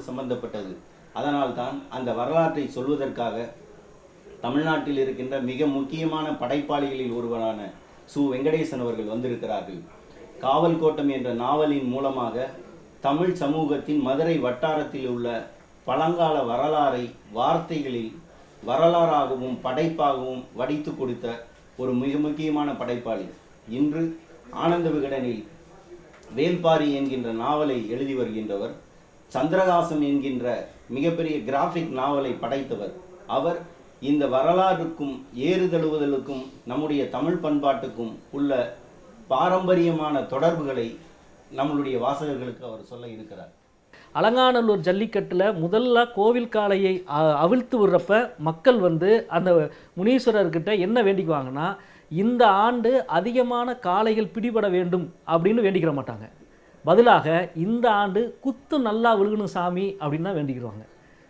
சம்பந்தப்பட்டது. அதனால்தான் அந்த வரலாற்றை சொல்வதற்காக தமிழ்நாட்டில் இருக்கின்ற மிக முக்கியமான படைப்பாளிகளில் ஒருவரான சு. வெங்கடேசன் அவர்கள் வந்திருக்கிறார்கள். காவல் கோட்டம் என்ற நாவலின் மூலமாக தமிழ் சமூகத்தின் மதுரை வட்டாரத்தில் உள்ள பழங்கால வரலாறை வார்த்தைகளில் வரலாறாகவும் படைப்பாகவும் வடித்து கொடுத்த ஒரு மிக முக்கியமான படைப்பாளி. இன்று ஆனந்த விகடனில் வேல்பாரி என்கின்ற நாவலை எழுதி வருகின்றவர். சந்திரகாசன் என்கின்ற மிகப்பெரிய கிராஃபிக் நாவலை படைத்தவர். அவர் இந்த வரலாறுக்கும் ஏறுதழுவுதலுக்கும் நம்முடைய தமிழ் பண்பாட்டுக்கும் உள்ள பாரம்பரியமான தொடர்புகளை நம்மளுடைய வாசகர்களுக்கு அவர் சொல்ல இருக்கிறார். அலங்காநல்லூர் ஜல்லிக்கட்டில் முதல்ல கோவில் காளையை அ- அவிழ்த்து விடுறப்ப மக்கள் வந்து அந்த முனீஸ்வரர்கிட்ட என்ன வேண்டிக்குவாங்கன்னா இந்த ஆண்டு அதிகமான காளைகள் பிடிபட வேண்டும் அப்படின்னு வேண்டிக்கிற மாட்டாங்க. பதிலாக இந்த ஆண்டு குத்து நல்லா விழுகணும் சாமி அப்படின்னு தான் வேண்டிக்கிடுவாங்க.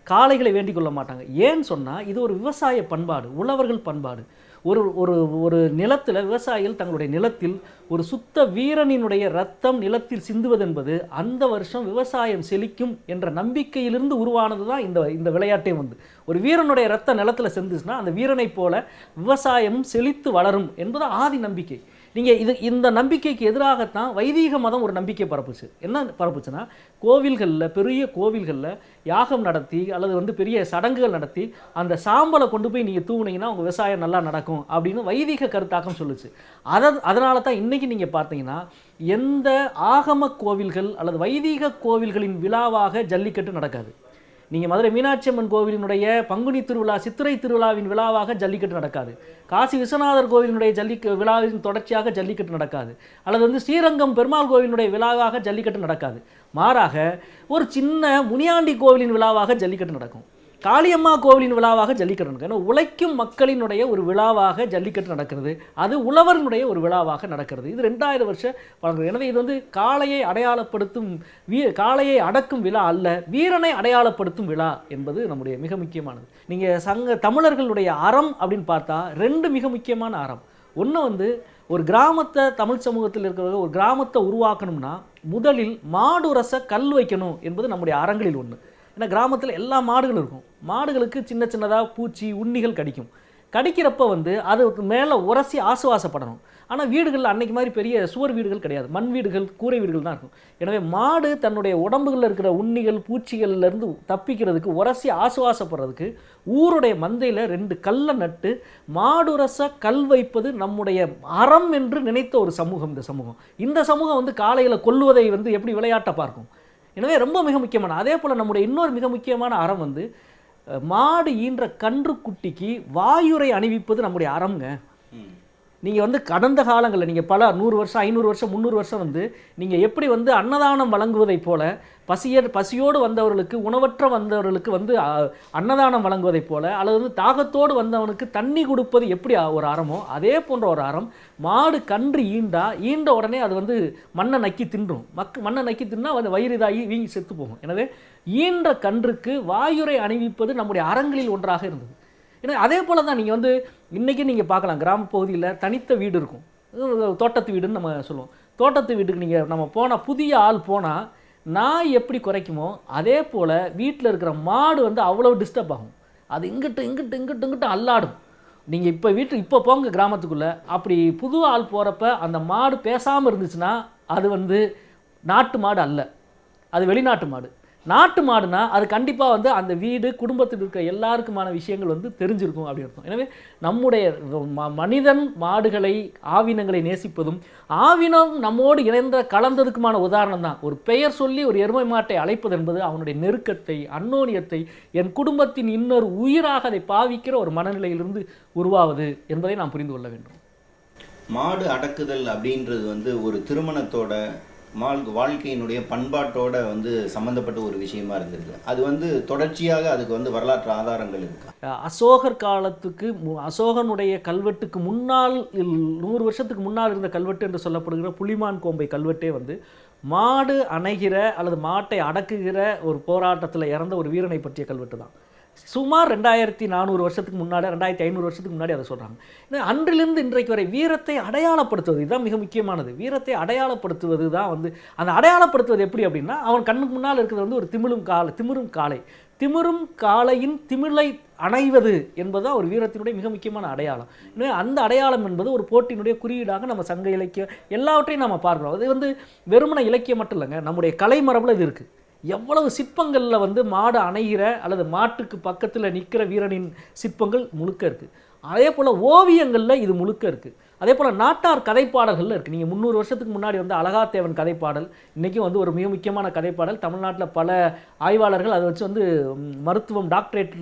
காளைகளை வேண்டிக் கொள்ள மாட்டாங்க. ஏன்னு சொன்னால் இது ஒரு விவசாய பண்பாடு உழவர்கள் பண்பாடு. ஒரு ஒரு ஒரு நிலத்தில் விவசாயிகள் தங்களுடைய நிலத்தில் ஒரு சுத்த வீரனினுடைய ரத்தம் நிலத்தில் சிந்துவதென்பது அந்த வருஷம் விவசாயம் செழிக்கும் என்ற நம்பிக்கையிலிருந்து உருவானது தான் இந்த இந்த விளையாட்டே வந்து. ஒரு வீரனுடைய ரத்த நிலத்தில் செந்துச்சுன்னா அந்த வீரனைப் போல விவசாயமும் செழித்து வளரும் என்பது ஆதி நம்பிக்கை. நீங்கள் இது இந்த நம்பிக்கைக்கு எதிராகத்தான் வைதீக மதம் ஒரு நம்பிக்கை பரப்புச்சு. என்ன பரப்புச்சுன்னா கோவில்களில் பெரிய கோவில்களில் யாகம் நடத்தி அல்லது வந்து பெரிய சடங்குகள் நடத்தி அந்த சாம்பலை கொண்டு போய் நீங்கள் தூவுனீங்கன்னா உங்கள் விவசாயம் நல்லா நடக்கும் அப்படின்னு வைதீக கருத்தாக்கம் சொல்லுச்சு. அதை அதனால தான் இன்றைக்கி நீங்கள் பார்த்தீங்கன்னா எந்த ஆகம கோவில்கள் அல்லது வைதீக கோவில்களின் விழாவாக ஜல்லிக்கட்டு நடக்காது. நீங்கள் மதுரை மீனாட்சி அம்மன் கோவிலினுடைய பங்குனி திருவிழா சித்திரை திருவிழாவின் விழாவாக ஜல்லிக்கட்டு நடக்காது. காசி விஸ்வநாதர் கோவிலினுடைய ஜல்லிக்க விழாவின் தொடர்ச்சியாக ஜல்லிக்கட்டு நடக்காது. அல்லது வந்து ஸ்ரீரங்கம் பெருமாள் கோவிலினுடைய விழாவாக ஜல்லிக்கட்டு நடக்காது. மாறாக ஒரு சின்ன முனியாண்டி கோவிலின் விழாவாக ஜல்லிக்கட்டு நடக்கும். காளியம்மா கோவிலின் விழாவாக ஜல்லிக்கட்டு நடக்கும் ஏன்னா உழைக்கும் மக்களினுடைய ஒரு விழாவாக ஜல்லிக்கட்டு நடக்கிறது. அது உழவர்களுடைய ஒரு விழாவாக நடக்கிறது. இது ரெண்டாயிரம் வருஷம் வழங்குறது எனவே இது வந்து காளையை அடையாளப்படுத்தும் வீ காளையை அடக்கும் விழா அல்ல வீரனை அடையாளப்படுத்தும் விழா என்பது நம்முடைய மிக முக்கியமானது. நீங்கள் சங்க தமிழர்களுடைய அறம் அப்படின்னு பார்த்தா ரெண்டு மிக முக்கியமான அறம். ஒன்று வந்து ஒரு கிராமத்தை தமிழ் சமூகத்தில் இருக்கிறவங்க ஒரு கிராமத்தை உருவாக்கணும்னா முதலில் மாடுரச கல் வைக்கணும் என்பது நம்முடைய அறங்களில் ஒன்று ஏன்னா கிராமத்தில் எல்லா மாடுகளும் இருக்கும். மாடுகளுக்கு சின்ன சின்னதாக பூச்சி உண்ணிகள் கடிக்கும். கடிக்கிறப்ப வந்து அது மேலே உரசி ஆசுவாசப்படணும். ஆனால் வீடுகள் அன்னைக்கு மாதிரி பெரிய சுவர் வீடுகள் கிடையாது. மண் வீடுகள் கூரை வீடுகள் தான் இருக்கும். எனவே மாடு தன்னுடைய உடம்புகளில் இருக்கிற உண்ணிகள் பூச்சிகள்லேருந்து தப்பிக்கிறதுக்கு உரசி ஆசுவாசப்படுறதுக்கு ஊருடைய மந்தையில் ரெண்டு கல்லை நட்டு மாடுரச கல் வைப்பது நம்முடைய அறம் என்று நினைத்த ஒரு சமூகம் இந்த சமூகம். இந்த சமூகம் வந்து காலையில் கொல்லுவதை வந்து எப்படி விளையாட்டை பார்க்கும்? எனவே ரொம்ப மிக முக்கியமான அதே போல் நம்முடைய இன்னொரு மிக முக்கியமான அறம் வந்து மாடு ஈன்ற கன்றுக்குட்டிக்கு வாயுரை அணிவிப்பது நம்முடைய அறம்ங்க. நீங்கள் வந்து கடந்த காலங்களில் நீங்கள் பல நூறு வருஷம் ஐநூறு வருஷம் முந்நூறு வருஷம் வந்து நீங்கள் எப்படி வந்து அன்னதானம் வழங்குவதைப் போல பசிய பசியோடு வந்தவர்களுக்கு உணவற்ற வந்தவர்களுக்கு வந்து அன்னதானம் வழங்குவதைப் போல அல்லது வந்து தாகத்தோடு வந்தவனுக்கு தண்ணி கொடுப்பது எப்படி ஒரு அறமோ அதே போன்ற ஒரு அறம் மாடு கன்று ஈண்டா ஈண்ட உடனே அது வந்து மண்ணை நக்கி தின்றும். மக்கு மண்ணை நக்கி தின்னா அது வயிறு இதாகி வீங்கி செத்து போகும். எனவே ஈன்ற கன்றுக்கு வாயுரை அணிவிப்பது நம்முடைய அறங்களில் ஒன்றாக இருந்தது. ஏன்னா அதே போல் தான் நீங்கள் வந்து இன்றைக்கி நீங்கள் பார்க்கலாம் கிராம பகுதியில் தனித்த வீடு இருக்கும். தோட்டத்து வீடுன்னு நம்ம சொல்லுவோம். தோட்டத்து வீட்டுக்கு நீங்கள் நம்ம போனால் புதிய ஆள் போனால் நாய் எப்படி குறைக்குமோ அதே போல் வீட்டில் இருக்கிற மாடு வந்து அவ்வளோ டிஸ்டர்ப் ஆகும். அது இங்கிட்டு இங்கிட்டு இங்கிட்டு இங்கிட்டு அல்லாடும். நீங்கள் இப்போ வீட்டு இப்போ போங்க கிராமத்துக்குள்ளே. அப்படி புது ஆள் போகிறப்ப அந்த மாடு பேசாமல் இருந்துச்சுன்னா அது வந்து நாட்டு மாடு அல்ல. அது வெளிநாட்டு மாடு. நாட்டு மாடுனா அது கண்டிப்பாக வந்து அந்த வீடு குடும்பத்தில் இருக்க எல்லாருக்குமான விஷயங்கள் வந்து தெரிஞ்சிருக்கும் அப்படி இருக்கும் எனவே நம்முடைய ம- மனிதன் மாடுகளை ஆவினங்களை நேசிப்பதும் ஆவினம் நம்மோடு இணைந்த கலந்ததுக்குமான உதாரணம் தான். ஒரு பெயர் சொல்லி ஒரு எருமை மாட்டை அழைப்பது என்பது அவனுடைய நெருக்கத்தை அன்னோனியத்தை என் குடும்பத்தின் இன்னொரு உயிராக அதை பாவிக்கிற ஒரு மனநிலையிலிருந்து உருவாவது என்பதை நாம் புரிந்து கொள்ள வேண்டும். மாடு அடக்குதல் அப்படின்றது வந்து ஒரு திருமணத்தோட வாழ்க்கையினுடைய பண்பாட்டோட வந்து சம்மந்தப்பட்ட ஒரு விஷயமா இருந்திருக்கு. அது வந்து தொடர்ச்சியாக அதுக்கு வந்து வரலாற்று ஆதாரங்கள் இருக்கு? அசோகர் காலத்துக்கு மு- அசோகனுடைய கல்வெட்டுக்கு முன்னால் நூறு வருஷத்துக்கு முன்னால் இருந்த கல்வெட்டு என்று சொல்லப்படுகிற புலிமான் கோம்பை கல்வெட்டே வந்து மாடு அணைகிற அல்லது மாட்டை அடக்குகிற ஒரு போராட்டத்தில் இறந்த ஒரு வீரனை பற்றிய கல்வெட்டு தான் சுமார் ரெண்டாயிரத்தி நானூறு வருஷத்துக்கு முன்னாடி ரெண்டாயிரத்தி ஐநூறு வருஷத்துக்கு முன்னாடி அதை சொல்கிறாங்க அன்றிலிருந்து இன்றைக்கு வரை வீரத்தை அடையாளப்படுத்துவது இதுதான் மிக முக்கியமானது. வீரத்தை அடையாளப்படுத்துவது தான் வந்து அந்த அடையாளப்படுத்துவது எப்படி அப்படின்னா அவன் கண்ணுக்கு முன்னால் இருக்கிறது வந்து ஒரு திமிழும் காலை திமிரும் காலை. திமிரும் காளையின் திமிழை அணைவது என்பது ஒரு வீரத்தினுடைய மிக முக்கியமான அடையாளம். எனவே அந்த அடையாளம் என்பது ஒரு போட்டியினுடைய குறியீடாக நம்ம சங்க இலக்கியம் எல்லாவற்றையும் நம்ம பார்க்குறோம். அது வந்து வெறுமன இலக்கியம் மட்டும் இல்லைங்க நம்முடைய கலை மரபில் இது இருக்குது எவ்வளவு சிற்பங்களில் வந்து மாடு அணைகிற அல்லது மாட்டுக்கு பக்கத்தில் நிற்கிற வீரனின் சிற்பங்கள் முழுக்க இருக்குது அதே போல் ஓவியங்களில் இது முழுக்க இருக்குது அதே போல் நாட்டார் கதைப்பாடல்களில் இருக்குது நீங்கள் முந்நூறு வருஷத்துக்கு முன்னாடி வந்து அழகாத்தேவன் கதைப்பாடல் இன்றைக்கும் வந்து ஒரு மிக முக்கியமான கதைப்பாடல். தமிழ்நாட்டில் பல ஆய்வாளர்கள் அதை வச்சு வந்து மருத்துவம் டாக்டரேட்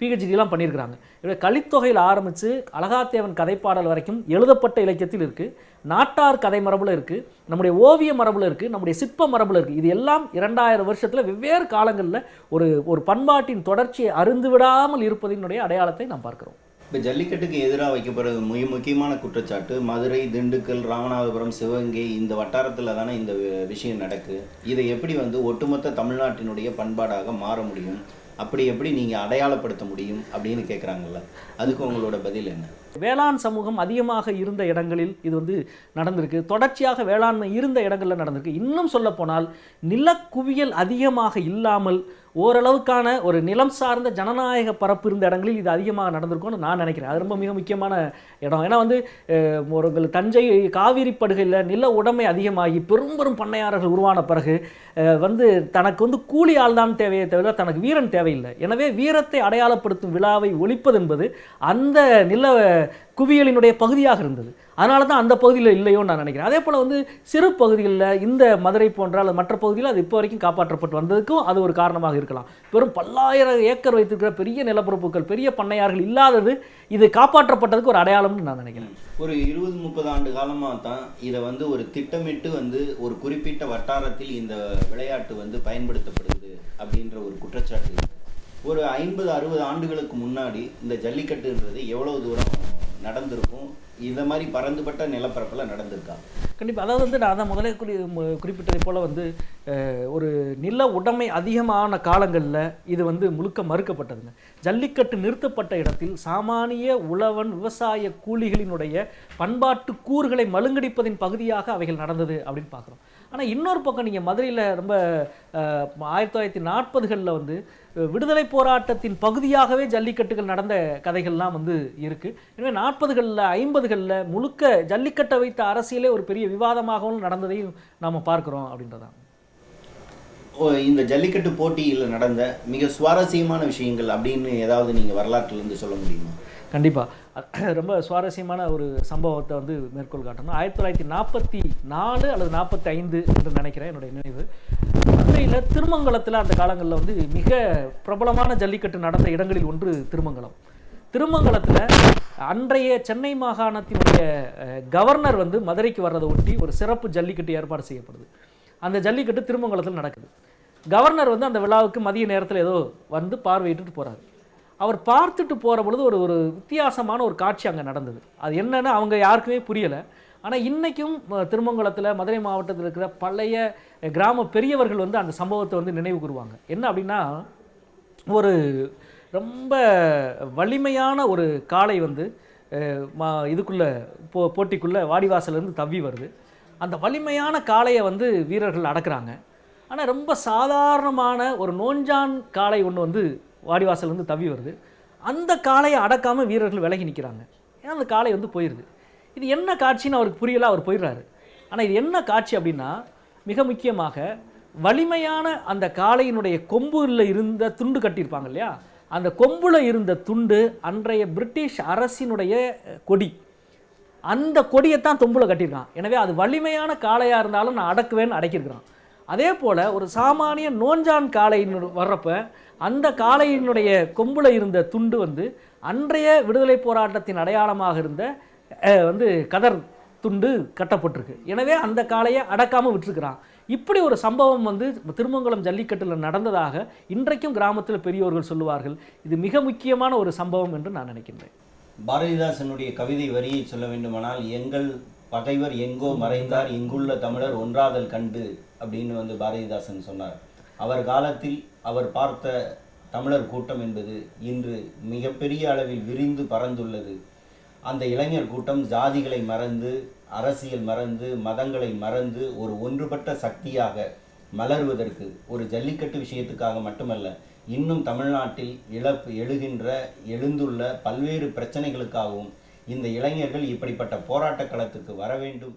பிஹெச்டிலாம் பண்ணியிருக்கிறாங்க. இவை கலித்தொகையில் ஆரம்பித்து அழகாத்தேவன் கதைப்பாடல் வரைக்கும் எழுதப்பட்ட இலக்கியத்தில் இருக்குது நாட்டார் கதை மரபில் இருக்குது நம்முடைய ஓவிய மரபில் இருக்குது நம்முடைய சிற்ப மரபில் இருக்குது இது எல்லாம் இரண்டாயிரம் வருஷத்தில் வெவ்வேறு காலங்களில் ஒரு ஒரு பண்பாட்டின் தொடர்ச்சியை அருந்து விடாமல் இருப்பதினுடைய அடையாளத்தை நாம் பார்க்குறோம். இப்போ ஜல்லிக்கட்டுக்கு எதிராக வைக்கப்படுற மிக முக்கியமான குற்றச்சாட்டு. மதுரை திண்டுக்கல் ராமநாதபுரம் சிவகங்கை இந்த வட்டாரத்தில் தானே இந்த விஷயம் நடக்கு. இதை எப்படி வந்து ஒட்டுமொத்த தமிழ்நாட்டினுடைய பண்பாடாக மாற முடியும்? அப்படி எப்படி நீங்கள் அடையாளப்படுத்த முடியும் அப்படின்னு கேட்குறாங்கல்ல அதுக்கு உங்களோட பதில் என்ன? வேளாண் சமூகம் அதிகமாக இருந்த இடங்களில் இது வந்து நடந்திருக்கு. தொடர்ச்சியாக வேளாண்மை இருந்த இடங்களில் நடந்திருக்கு. இன்னும் சொல்லப்போனால் நிலக்குவியல் அதிகமாக இல்லாமல் ஓரளவுக்கான ஒரு நிலம் சார்ந்த ஜனநாயக பரப்பு இருந்த இடங்களில் இது அதிகமாக நடந்திருக்கும்னு நான் நினைக்கிறேன். அது ரொம்ப மிக முக்கியமான இடம். ஏன்னா வந்து ஒரு தஞ்சை காவிரி படுகையில் நில உடைமை அதிகமாகி பெரும் பெரும் பண்ணையாளர்கள் உருவான பிறகு வந்து தனக்கு வந்து கூலி ஆள் தான் தேவையே தவிர தனக்கு வீரன் தேவையில்லை. எனவே வீரத்தை அடையாளப்படுத்தும் விழாவை ஒழிப்பது என்பது அந்த நில குவியலினுடைய பகுதியாக இருந்தது. அதனால தான் அந்த பகுதியில் இல்லையோன்னு நான் நினைக்கிறேன். அதே போல் வந்து சிறு பகுதிகளில் இந்த மதுரை போன்ற அல்லது மற்ற பகுதியில் அது இப்போ வரைக்கும் காப்பாற்றப்பட்டு வந்ததுக்கும் அது ஒரு காரணமாக இருக்கலாம். பெரும் பல்லாயிரம் ஏக்கர் வைத்திருக்கிற பெரிய நிலப்பரப்புகள் பெரிய பண்ணையார்கள் இல்லாதது இது காப்பாற்றப்பட்டதுக்கு ஒரு அடையாளம்னு நான் நினைக்கிறேன். ஒரு இருபது முப்பது ஆண்டு காலமாக தான் இதை வந்து ஒரு திட்டமிட்டு வந்து ஒரு குறிப்பிட்ட வட்டாரத்தில் இந்த விளையாட்டு வந்து பயன்படுத்தப்படுது அப்படின்ற ஒரு குற்றச்சாட்டு ஒரு ஐம்பது அறுபது ஆண்டுகளுக்கு முன்னாடி இந்த ஜல்லிக்கட்டுன்றது எவ்வளவு தூரம் நடந்திருக்கும்? இந்த மாதிரி பறந்துபட்ட நிலப்பரப்பில் நடந்திருக்கா? கண்டிப்பாக அதாவது வந்து நான் அதான் முதலே குறி குறிப்பிட்டதை போல் வந்து ஒரு நில உடைமை அதிகமான காலங்களில் இது வந்து முழுக்க மறுக்கப்பட்டதுங்க. ஜல்லிக்கட்டு நிறுத்தப்பட்ட இடத்தில் சாமானிய உழவன் விவசாய கூலிகளினுடைய பண்பாட்டு கூறுகளை மழுங்கடிப்பதின் பகுதியாக அவைகள் நடந்தது அப்படின்னு பார்க்குறோம். ஆனால் இன்னொரு பக்கம் நீங்கள் மதுரையில் ரொம்ப ஆயிரத்தி தொள்ளாயிரத்தி நாற்பதுகளில் வந்து விடுதலை போராட்டத்தின் பகுதியாகவே ஜல்லிக்கட்டுகள் நடந்த கதைகள்லாம் வந்து இருக்குது எனவே நாற்பதுகளில் ஐம்பதுகளில் முழுக்க ஜல்லிக்கட்டை வைத்த அரசியலே ஒரு பெரிய விவாதமாகவும் நடந்ததையும் நாம் பார்க்குறோம் அப்படின்றதான். ஓ, இந்த ஜல்லிக்கட்டு போட்டியில் நடந்த மிக சுவாரஸ்யமான விஷயங்கள் அப்படின்னு ஏதாவது நீங்கள் வரலாற்றிலிருந்து சொல்ல முடியுமா? கண்டிப்பாக ரொம்ப சுவாரஸ்யமான ஒரு சம்பவத்தை வந்து மேற்கோள் காட்டணும். ஆயிரத்தி தொள்ளாயிரத்தி நாற்பத்தி நாலு அல்லது நாற்பத்தி ஐந்து என்று நினைக்கிறேன் என்னுடைய நினைவு. மதுரையில் திருமங்கலத்தில் அந்த காலங்களில் வந்து மிக பிரபலமான ஜல்லிக்கட்டு நடந்த இடங்களில் ஒன்று திருமங்கலம். திருமங்கலத்தில் அன்றைய சென்னை மாகாணத்தினுடைய கவர்னர் வந்து மதுரைக்கு வர்றதை ஒட்டி ஒரு சிறப்பு ஜல்லிக்கட்டு ஏற்பாடு செய்யப்படுது. அந்த ஜல்லிக்கட்டு திருமங்கலத்தில் நடக்குது. கவர்னர் வந்து அந்த விழாவுக்கு மதிய நேரத்தில் ஏதோ வந்து பார்வையிட்டுட்டு போகிறாரு அவர் பார்த்துட்டு போகிற பொழுது ஒரு ஒரு வித்தியாசமான ஒரு காட்சி அங்கே நடந்தது. அது என்னென்னு அவங்க யாருக்குமே புரியலை. ஆனால் இன்றைக்கும் திருமங்கலத்தில் மதுரை மாவட்டத்தில் இருக்கிற பழைய கிராம பெரியவர்கள் வந்து அந்த சம்பவத்தை வந்து நினைவு கூறுவாங்க. என்ன அப்படின்னா ஒரு ரொம்ப வலிமையான ஒரு காளை வந்து மா இதுக்குள்ளே போ போட்டிக்குள்ளே வாடிவாசலேருந்து தவ்வி வருது. அந்த வலிமையான காளையை வந்து வீரர்கள் அடக்குறாங்க. ஆனால் ரொம்ப சாதாரணமான ஒரு நோஞ்சான் காளை ஒன்று வந்து வாடிவாசலேருந்து தவ்வி வருது. அந்த காளையை அடக்காமல் வீரர்கள் விலகி நிற்கிறாங்க ஏன்னா அந்த காளை வந்து போயிடுது இது என்ன காட்சின்னு அவருக்கு புரியல அவர் போயிடுறாரு. ஆனால் இது என்ன காட்சி அப்படின்னா மிக முக்கியமாக வலிமையான அந்த காளையினுடைய கொம்புல இருந்த துண்டு கட்டியிருப்பாங்க இல்லையா? அந்த கொம்புல இருந்த துண்டு அன்றைய பிரிட்டிஷ் அரசினுடைய கொடி. அந்த கொடியை தான் தொம்புல கட்டியிருக்கான். எனவே அது வலிமையான காளையாக இருந்தாலும் நான் அடக்குவேன்னு அடக்கியிருக்கிறான். அதே போல் ஒரு சாமானிய நோஞ்சான் காளையின் வர்றப்ப அந்த காளையினுடைய கொம்பில் இருந்த துண்டு வந்து அன்றைய விடுதலை போராட்டத்தின் அடையாளமாக இருந்த வந்து கதர் துண்டு கட்டப்பட்டிருக்கு. எனவே அந்த காளையை அடக்காமல் விட்டுருக்கிறான். இப்படி ஒரு சம்பவம் வந்து திருமங்கலம் ஜல்லிக்கட்டில் நடந்ததாக இன்றைக்கும் கிராமத்தில் பெரியோர்கள் சொல்லுவார்கள். இது மிக முக்கியமான ஒரு சம்பவம் என்று நான் நினைக்கின்றேன். பாரதிதாசனுடைய கவிதை வரியை சொல்ல வேண்டுமானால் எங்கள் பகைவர் எங்கோ மறைந்தார் இங்குள்ள தமிழர் ஒன்றாதல் கண்டு அப்படின்னு வந்து பாரதிதாசன் சொன்னார். அவர் காலத்தில் அவர் பார்த்த தமிழர் கூட்டம் என்பது இன்று மிகப்பெரிய அளவில் விரிந்து பறந்துள்ளது அந்த இளைஞர் கூட்டம் ஜாதிகளை மறந்து அரசியல் மறந்து மதங்களை மறந்து ஒரு ஒன்றுபட்ட சக்தியாக மலர்வதற்கு ஒரு ஜல்லிக்கட்டு விஷயத்துக்காக மட்டுமல்ல இன்னும் தமிழ்நாட்டில் இழப்பு எழுகின்ற எழுந்துள்ள பல்வேறு பிரச்சனைகளுக்காகவும் இந்த இளைஞர்கள் இப்படிப்பட்ட போராட்ட களத்துக்கு வர வேண்டும்.